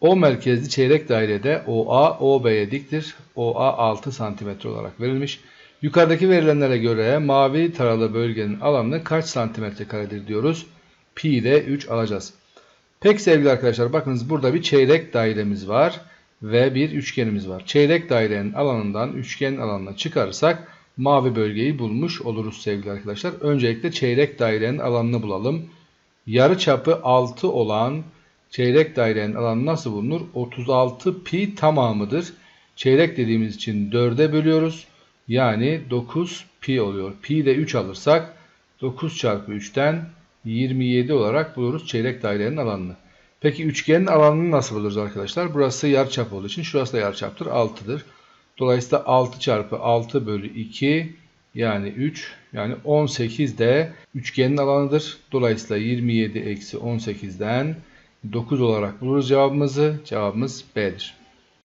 O merkezli çeyrek dairede OA OB'ye diktir. OA 6 cm olarak verilmiş. Yukarıdaki verilenlere göre mavi taralı bölgenin alanı kaç santimetre karedir diyoruz. Pi de 3 alacağız. Peki sevgili arkadaşlar bakınız burada bir çeyrek dairemiz var ve bir üçgenimiz var. Çeyrek dairenin alanından üçgenin alanına çıkarırsak mavi bölgeyi bulmuş oluruz sevgili arkadaşlar. Öncelikle çeyrek dairenin alanını bulalım. Yarı çapı 6 olan çeyrek dairenin alanı nasıl bulunur? 36 pi tamamıdır. Çeyrek dediğimiz için 4'e bölüyoruz. Yani 9 pi oluyor. Pi de 3 alırsak 9 çarpı 3'ten 27 olarak buluruz çeyrek dairenin alanını. Peki üçgenin alanını nasıl buluruz arkadaşlar? Burası yarıçap olduğu için şurası da yarıçaptır. 6'dır. Dolayısıyla 6 çarpı 6 bölü 2 yani 3 yani 18 de üçgenin alanıdır. Dolayısıyla 27 eksi 18'den 9 olarak buluruz cevabımızı. Cevabımız B'dir.